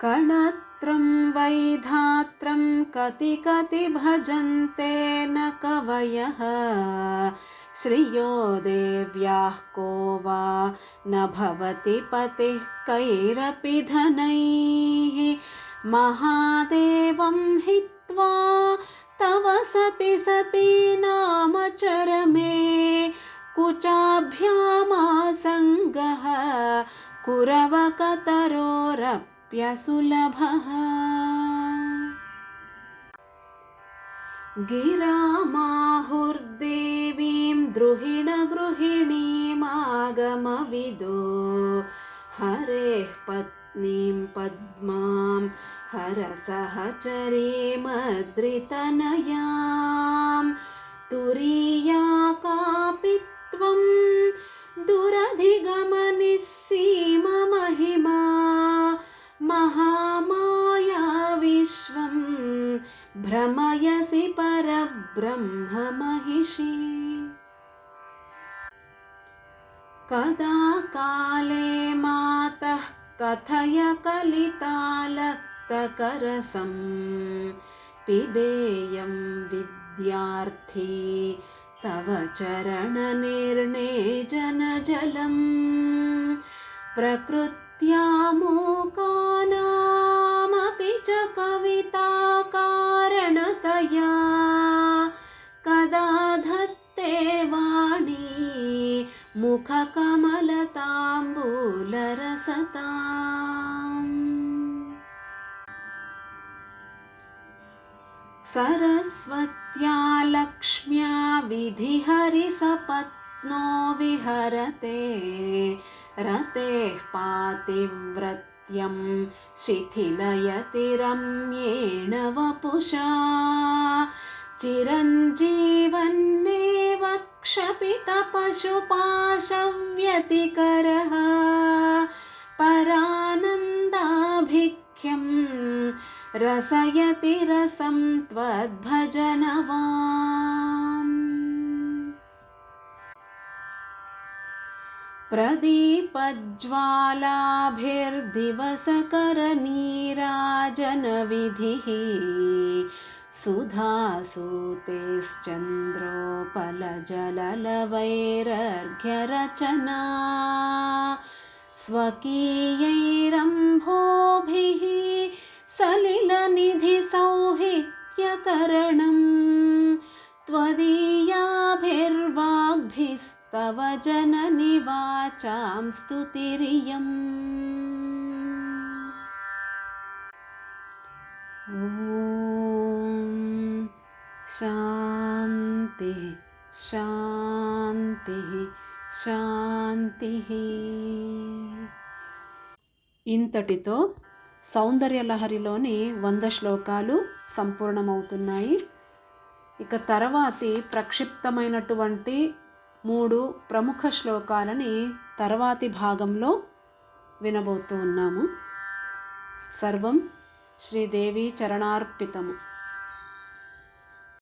कणत्रं वैधात्रं कति कति भजन्ते न कवयः। श्रियो देव्याः को वा न भवति पतिः कैरपि धनैः। महादेवं हित्वा तव सति सती नाम चरमे। कुचाभ्यामासङ्गः कुरवकतरोरप्यसुलभः गिरामाहुर्देवीं द्रुहिणगृहिणीमागमविदो। हरेः पत्नीं पद्मां हरसहचरीमद्रितनयां। तुरीया भ्रमयसि परब्रह्ममहिषी। कदा काले मातः कथय कलितालक्तकरसं? पिबेयं विद्यार्थी तव चरणनिर्णे जनजलम् प्रकृत्या मूकानामपि च कविताकारणतया मुखकमलताम्बूलरसताम्। सरस्वत्या लक्ष्म्या विधिहरिसपत्नो विहरते रतेः पातिव्रत्यं शिथिलयति रम्येण वपुषा। चिरञ्जीवन्नेव क्षपितपशुपाशव्यतिकरः परानन्दाभिख्यं रसयति रसं त्वद्भजनवान्। प्रदीपज्वालाभिर्दिवसकरनीराजनविधिः सुधासूतेश्चन्द्रोपलजललवैरर्घ्यरचना। स्वकीयैरम्भोभिः सलिलनिधिसौहित्यकरणं त्वदीयाभिर्वाग्भिस्तव जननि वाचां स्तुतिरियम् శాంతి శాంతి శాంతి. ఇంతటితో సౌందర్యలహరిలోని వంద శ్లోకాలు సంపూర్ణమవుతున్నాయి. ఇక తర్వాతి ప్రక్షిప్తమైనటువంటి మూడు ప్రముఖ శ్లోకాలని తర్వాతి భాగంలో వినబోతూ ఉన్నాము. సర్వం శ్రీదేవి చరణార్పితము.